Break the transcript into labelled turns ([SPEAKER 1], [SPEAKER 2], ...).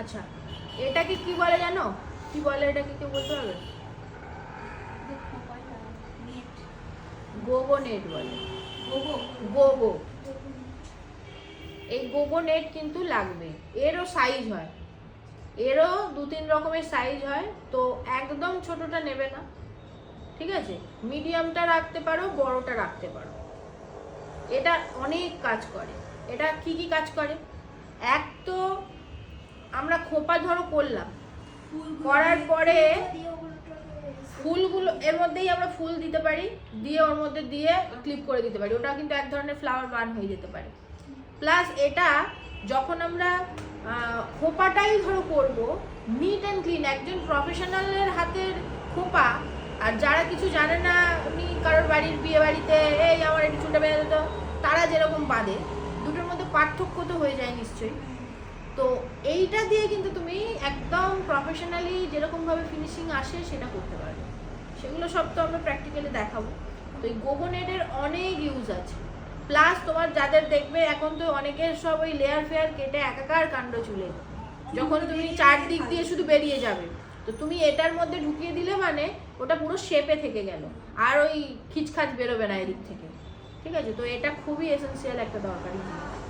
[SPEAKER 1] আচ্ছা এটাকে কি বলে জানো? কি বলে এটাকে কেউ বলতে পারবে গোগো নেট বলে। গোগো এই গোগো নেট কিন্তু লাগবে। এরও সাইজ হয়। এরও দু তিন রকমের সাইজ হয়। তো একদম ছোটটা নেবে না। ঠিক আছে? মিডিয়ামটা রাখতে পারো, বড়টা রাখতে পারো। এটা অনেক কাজ করে। এটা কি কি কাজ করে? এক তো আমরা খোপা ধরো করলাম। করার পরে ফুলগুলো, এর মধ্যেই আমরা ফুল দিতে পারি, দিয়ে ওর মধ্যে দিয়ে ক্লিপ করে দিতে পারি। ওটা কিন্তু এক ধরনের ফ্লাওয়ার বান হয়ে যেতে পারে। প্লাস এটা যখন আমরা খোপাটাই ধরো করব নিট অ্যান্ড ক্লিন একজন প্রফেশনালের হাতের খোপা, আর যারা কিছু জানে না উনি কারোর বাড়ির বিয়ে বাড়িতে, এই আমার একটু চুলটা বেঁধে তারা যেরকম বাঁধে, দুটোর মধ্যে পার্থক্য তো হয়ে যায় নিশ্চয়ই। তো এইটা দিয়ে কিন্তু তুমি একদম প্রফেশনালি যেরকমভাবে ফিনিশিং আসে সেটা করতে পারবে। সেগুলো সব তো আমরা প্র্যাকটিক্যালি দেখাবো। তো এই গোগো নেটের অনেক ইউজ আছে। প্লাস তোমার যাদের দেখবে এখন তো অনেকের সব ওই লেয়ার ফেয়ার কেটে একাকার কাণ্ড চুলে যখন তুমি চারদিক দিয়ে শুধু বেরিয়ে যাবে। তো তুমি এটার মধ্যে ঢুকিয়ে দিলে মানে ওটা পুরো শেপে থেকে গেল। আর ওই খিচখাচ বেরোবে না এদিক থেকে। ঠিক আছে? তো এটা খুবই এসেন্সিয়াল একটা দরকারি জিনিস।